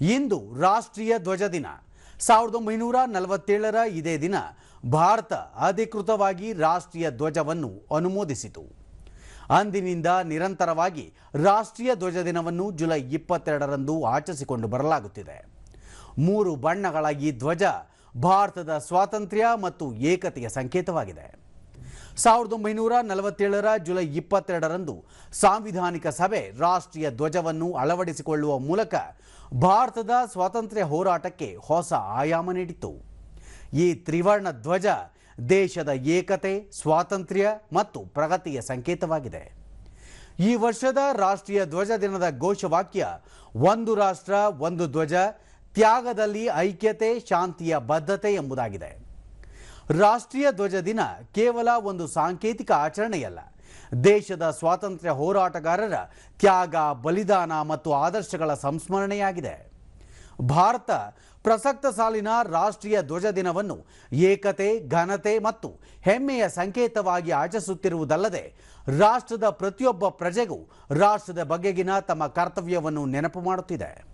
ಇಂದು ರಾಷ್ಟ್ರೀಯ ಧ್ವಜ ದಿನ. ಸಾವಿರದ ಒಂಬೈನೂರ ನಲವತ್ತೇಳರ ಇದೇ ದಿನ ಭಾರತ ಅಧಿಕೃತವಾಗಿ ರಾಷ್ಟ್ರೀಯ ಧ್ವಜವನ್ನು ಅನುಮೋದಿಸಿತು. ಅಂದಿನಿಂದ ನಿರಂತರವಾಗಿ ರಾಷ್ಟ್ರೀಯ ಧ್ವಜ ದಿನವನ್ನು ಜುಲೈ ಇಪ್ಪತ್ತೆರಡರಂದು ಆಚರಿಸಿಕೊಂಡು ಬರಲಾಗುತ್ತಿದೆ. ಮೂರು ಬಣ್ಣಗಳ ಈ ಧ್ವಜ ಭಾರತದ ಸ್ವಾತಂತ್ರ್ಯ ಮತ್ತು ಏಕತೆಯ ಸಂಕೇತವಾಗಿದೆ. ಸಾವಿರದ ಒಂಬೈನೂರ ನಲವತ್ತೇಳರ ಜುಲೈ ಇಪ್ಪತ್ತೆರಡರಂದು ಸಾಂವಿಧಾನಿಕ ಸಭೆ ರಾಷ್ಟ್ರೀಯ ಧ್ವಜವನ್ನು ಅಳವಡಿಸಿಕೊಳ್ಳುವ ಮೂಲಕ ಭಾರತದ ಸ್ವಾತಂತ್ರ್ಯ ಹೋರಾಟಕ್ಕೆ ಹೊಸ ಆಯಾಮ ನೀಡಿತು ಈ ತ್ರಿವರ್ಣ ಧ್ವಜ ದೇಶದ ಏಕತೆ, ಸ್ವಾತಂತ್ರ್ಯ ಮತ್ತು ಪ್ರಗತಿಯ ಸಂಕೇತವಾಗಿದೆ. ಈ ವರ್ಷದ ರಾಷ್ಟ್ರೀಯ ಧ್ವಜ ದಿನದ ಘೋಷವಾಕ್ಯ, ಒಂದು ರಾಷ್ಟ್ರ, ಒಂದು ಧ್ವಜ, ತ್ಯಾಗದಲ್ಲಿ ಐಕ್ಯತೆ, ಶಾಂತಿಯ ಬದ್ಧತೆ ಎಂಬುದಾಗಿದೆ. ರಾಷ್ಟ್ರೀಯ ಧ್ವಜ ದಿನ ಕೇವಲ ಒಂದು ಸಾಂಕೇತಿಕ ಆಚರಣೆಯಲ್ಲ. ದೇಶದ ಸ್ವಾತಂತ್ರ್ಯ ಹೋರಾಟಗಾರರ ತ್ಯಾಗ, ಬಲಿದಾನ ಮತ್ತು ಆದರ್ಶಗಳ ಸಂಸ್ಮರಣೆಯಾಗಿದೆ. ಭಾರತ ಪ್ರಸಕ್ತ ಸಾಲಿನ ರಾಷ್ಟ್ರೀಯ ಧ್ವಜ ದಿನವನ್ನು ಏಕತೆ, ಘನತೆ ಮತ್ತು ಹೆಮ್ಮೆಯ ಸಂಕೇತವಾಗಿ ಆಚರಿಸುತ್ತಿರುವುದಲ್ಲದೆ, ರಾಷ್ಟ್ರದ ಪ್ರತಿಯೊಬ್ಬ ಪ್ರಜೆಗೂ ರಾಷ್ಟ್ರದ ಬಗೆಗಿನ ತಮ್ಮ ಕರ್ತವ್ಯವನ್ನು ನೆನಪು ಮಾಡುತ್ತಿದೆ.